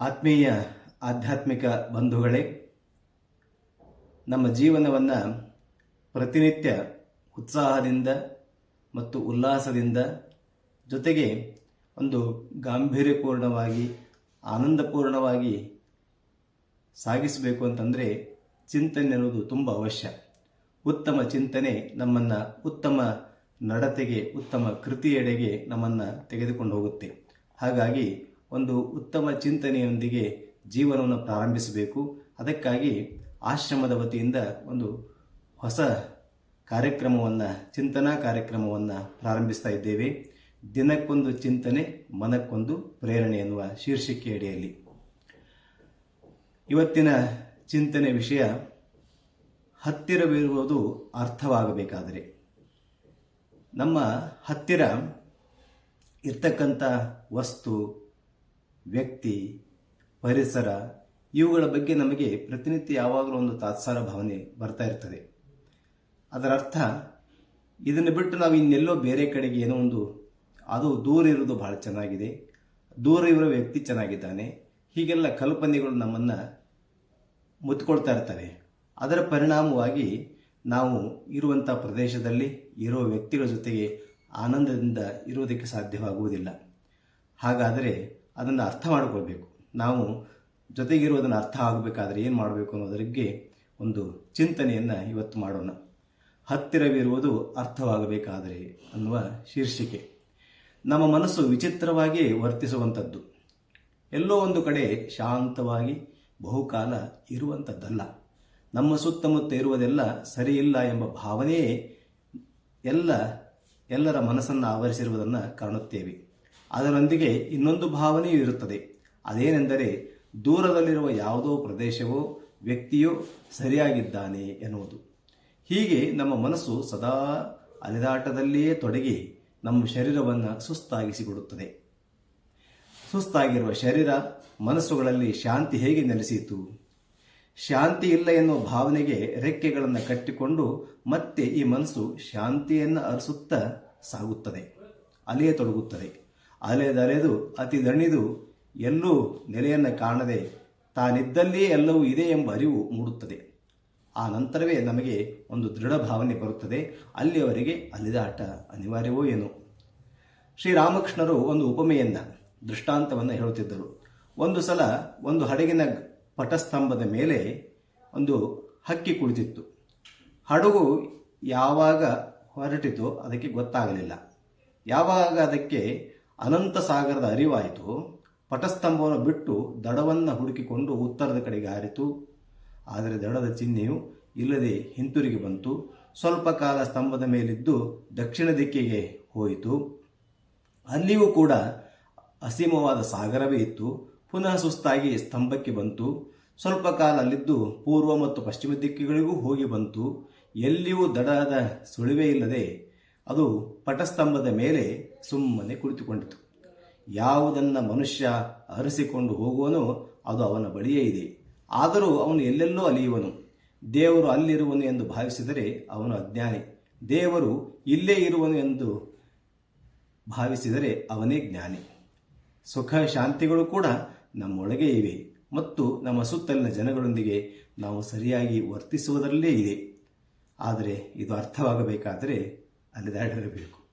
ಆತ್ಮೀಯ ಆಧ್ಯಾತ್ಮಿಕ ಬಂಧುಗಳೇ, ನಮ್ಮ ಜೀವನವನ್ನು ಪ್ರತಿನಿತ್ಯ ಉತ್ಸಾಹದಿಂದ ಮತ್ತು ಉಲ್ಲಾಸದಿಂದ ಜೊತೆಗೆ ಒಂದು ಗಾಂಭೀರ್ಯಪೂರ್ಣವಾಗಿ, ಆನಂದಪೂರ್ಣವಾಗಿ ಸಾಗಿಸಬೇಕು ಅಂತಂದರೆ ಚಿಂತನೆ ಅನ್ನೋದು ತುಂಬ ಅವಶ್ಯ. ಉತ್ತಮ ಚಿಂತನೆ ನಮ್ಮನ್ನು ಉತ್ತಮ ನಡತೆಗೆ, ಉತ್ತಮ ಕೃತಿಯೆಡೆಗೆ ನಮ್ಮನ್ನು ತೆಗೆದುಕೊಂಡು ಹೋಗುತ್ತೆ. ಹಾಗಾಗಿ ಒಂದು ಉತ್ತಮ ಚಿಂತನೆಯೊಂದಿಗೆ ಜೀವನವನ್ನು ಪ್ರಾರಂಭಿಸಬೇಕು. ಅದಕ್ಕಾಗಿ ಆಶ್ರಮದ ವತಿಯಿಂದ ಒಂದು ಹೊಸ ಕಾರ್ಯಕ್ರಮವನ್ನು, ಚಿಂತನಾ ಕಾರ್ಯಕ್ರಮವನ್ನು ಪ್ರಾರಂಭಿಸ್ತಾ ಇದ್ದೇವೆ. ದಿನಕ್ಕೊಂದು ಚಿಂತನೆ, ಮನಕ್ಕೊಂದು ಪ್ರೇರಣೆ ಎನ್ನುವ ಶೀರ್ಷಿಕೆ ಅಡಿಯಲ್ಲಿ. ಇವತ್ತಿನ ಚಿಂತನೆ ವಿಷಯ ಹತ್ತಿರವಿರುವುದು ಅರ್ಥವಾಗಬೇಕಾದರೆ. ನಮ್ಮ ಹತ್ತಿರ ಇರ್ತಕ್ಕಂಥ ವಸ್ತು ವ್ಯಕ್ತಿ, ಪರಿಸರ, ಇವುಗಳ ಬಗ್ಗೆ ನಮಗೆ ಪ್ರತಿನಿತ್ಯ ಯಾವಾಗಲೂ ಒಂದು ತಾತ್ಸಾರ ಭಾವನೆ ಬರ್ತಾ ಇರ್ತದೆ. ಅದರ ಅರ್ಥ, ಇದನ್ನು ಬಿಟ್ಟು ನಾವು ಇನ್ನೆಲ್ಲೋ ಬೇರೆ ಕಡೆಗೆ ಏನೋ ಒಂದು, ಅದು ದೂರ ಇರೋದು ಬಹಳ ಚೆನ್ನಾಗಿದೆ. ದೂರ ಇರೋ ವ್ಯಕ್ತಿ ಚೆನ್ನಾಗಿದ್ದಾನೆ. ಹೀಗೆಲ್ಲ ಕಲ್ಪನೆಗಳು ನಮ್ಮನ್ನು ಮುತ್ಕೊಳ್ತಾ ಇರ್ತವೆ. ಅದರ ಪರಿಣಾಮವಾಗಿ ನಾವು ಇರುವಂಥ ಪ್ರದೇಶದಲ್ಲಿ ಇರೋ ವ್ಯಕ್ತಿಗಳ ಜೊತೆಗೆ ಆನಂದದಿಂದ ಇರೋದಕ್ಕೆ ಸಾಧ್ಯವಾಗುವುದಿಲ್ಲ. ಹಾಗಾದರೆ ಅದನ್ನು ಅರ್ಥ ಮಾಡಿಕೊಳ್ಬೇಕು. ನಾವು ಜೊತೆಗಿರುವುದನ್ನು ಅರ್ಥ ಆಗಬೇಕಾದ್ರೆ ಏನು ಮಾಡಬೇಕು ಅನ್ನೋದರಿಗೆ ಒಂದು ಚಿಂತನೆಯನ್ನು ಇವತ್ತು ಮಾಡೋಣ. ಹತ್ತಿರವಿರುವುದು ಅರ್ಥವಾಗಬೇಕಾದರೆ ಅನ್ನುವ ಶೀರ್ಷಿಕೆ. ನಮ್ಮ ಮನಸ್ಸು ವಿಚಿತ್ರವಾಗಿ ವರ್ತಿಸುವಂಥದ್ದು. ಎಲ್ಲೋ ಒಂದು ಕಡೆ ಶಾಂತವಾಗಿ ಬಹುಕಾಲ ಇರುವಂಥದ್ದಲ್ಲ. ನಮ್ಮ ಸುತ್ತಮುತ್ತ ಇರುವುದೆಲ್ಲ ಸರಿಯಿಲ್ಲ ಎಂಬ ಭಾವನೆಯೇ ಎಲ್ಲ, ಎಲ್ಲರ ಮನಸ್ಸನ್ನು ಆವರಿಸಿರುವುದನ್ನು ಕಾಣುತ್ತೇವೆ. ಅದರೊಂದಿಗೆ ಇನ್ನೊಂದು ಭಾವನೆಯೂ ಇರುತ್ತದೆ. ಅದೇನೆಂದರೆ ದೂರದಲ್ಲಿರುವ ಯಾವುದೋ ಪ್ರದೇಶವೋ ವ್ಯಕ್ತಿಯೋ ಸರಿಯಾಗಿದ್ದಾನೆ ಎನ್ನುವುದು. ಹೀಗೆ ನಮ್ಮ ಮನಸ್ಸು ಸದಾ ಅಲೆದಾಟದಲ್ಲಿಯೇ ತೊಡಗಿ ನಮ್ಮ ಶರೀರವನ್ನು ಸುಸ್ತಾಗಿಸಿಬಿಡುತ್ತದೆ ಸುಸ್ತಾಗಿರುವ ಶರೀರ ಮನಸ್ಸುಗಳಲ್ಲಿ ಶಾಂತಿ ಹೇಗೆ ನೆಲೆಸಿತು? ಶಾಂತಿ ಇಲ್ಲ ಎನ್ನುವ ಭಾವನೆಗೆ ರೆಕ್ಕೆಗಳನ್ನು ಕಟ್ಟಿಕೊಂಡು ಮತ್ತೆ ಈ ಮನಸ್ಸು ಶಾಂತಿಯನ್ನು ಅರಸುತ್ತಾ ಸಾಗುತ್ತದೆ, ಅಲೆಯೇ ತೊಡಗುತ್ತದೆ. ಅಲೆದಲೆದು ಅತಿ ದಣಿದು, ಎಲ್ಲೂ ನೆಲೆಯನ್ನು ಕಾಣದೆ ತಾನಿದ್ದಲ್ಲಿಯೇ ಎಲ್ಲವೂ ಇದೆ ಎಂಬ ಅರಿವು ಮೂಡುತ್ತದೆ. ಆ ನಂತರವೇ ನಮಗೆ ಒಂದು ದೃಢ ಭಾವನೆ ಬರುತ್ತದೆ. ಅಲ್ಲಿಯವರೆಗೆ ಅಲ್ಲಿದಾಟ ಅನಿವಾರ್ಯವೋ ಏನು. ಶ್ರೀರಾಮಕೃಷ್ಣರು ಒಂದು ಉಪಮೆಯಿಂದ ದೃಷ್ಟಾಂತವನ್ನು ಹೇಳುತ್ತಿದ್ದರು. ಒಂದು ಸಲ ಒಂದು ಹಡಗಿನ ಪಟಸ್ತಂಭದ ಮೇಲೆ ಒಂದು ಹಕ್ಕಿ ಕುಳಿತಿತ್ತು. ಹಡಗು ಯಾವಾಗ ಹೊರಟಿತೋ ಅದಕ್ಕೆ ಗೊತ್ತಾಗಲಿಲ್ಲ. ಯಾವಾಗ ಅದಕ್ಕೆ ಅನಂತ ಸಾಗರದ ಅರಿವಾಯಿತು. ಪಟಸ್ತಂಭವನ್ನು ಬಿಟ್ಟು ದಡವನ್ನು ಹುಡುಕಿಕೊಂಡು ಉತ್ತರದ ಕಡೆಗೆ ಹಾರಿತು. ಆದರೆ ದಡದ ಚಿಹ್ನೆಯು ಇಲ್ಲದೆ ಹಿಂತಿರುಗಿ ಬಂತು. ಸ್ವಲ್ಪ ಕಾಲ ಸ್ತಂಭದ ಮೇಲಿದ್ದು ದಕ್ಷಿಣ ದಿಕ್ಕಿಗೆ ಹೋಯಿತು. ಅಲ್ಲಿಯೂ ಕೂಡ ಅಸೀಮವಾದ ಸಾಗರವೇ ಇತ್ತು. ಪುನಃ ಸುಸ್ತಾಗಿ ಸ್ತಂಭಕ್ಕೆ ಬಂತು. ಸ್ವಲ್ಪ ಕಾಲ ಅಲ್ಲಿದ್ದು ಪೂರ್ವ ಮತ್ತು ಪಶ್ಚಿಮ ದಿಕ್ಕಿಗಳಿಗೂ ಹೋಗಿ ಬಂತು. ಎಲ್ಲಿಯೂ ದಡದ ಸುಳಿವೆ ಇಲ್ಲದೆ ಅದು ಪಟಸ್ತಂಭದ ಮೇಲೆ ಸುಮ್ಮನೆ ಕುಳಿತುಕೊಂಡಿತು. ಯಾವುದನ್ನ ಮನುಷ್ಯ ಅರಸಿಕೊಂಡು ಹೋಗುವನೋ ಅದು ಅವನ ಬಳಿಯೇ ಇದೆ. ಆದರೂ ಅವನು ಎಲ್ಲೆಲ್ಲೋ ಅಲಿಯುವನು. ದೇವರು ಅಲ್ಲಿರುವನು ಎಂದು ಭಾವಿಸಿದರೆ ಅವನು ಅಜ್ಞಾನಿ. ದೇವರು ಇಲ್ಲೇ ಇರುವನು ಎಂದು ಭಾವಿಸಿದರೆ ಅವನೇ ಜ್ಞಾನಿ. ಸುಖ ಶಾಂತಿಗಳು ಕೂಡ ನಮ್ಮೊಳಗೆ ಇವೆ ಮತ್ತು ನಮ್ಮ ಸುತ್ತಲಿನ ಜನಗಳೊಂದಿಗೆ ನಾವು ಸರಿಯಾಗಿ ವರ್ತಿಸುವುದರಲ್ಲೇ ಇದೆ. ಆದರೆ ಇದು ಅರ್ಥವಾಗಬೇಕಾದರೆ ಅಲ್ಲಿದಾಡಿರಬೇಕು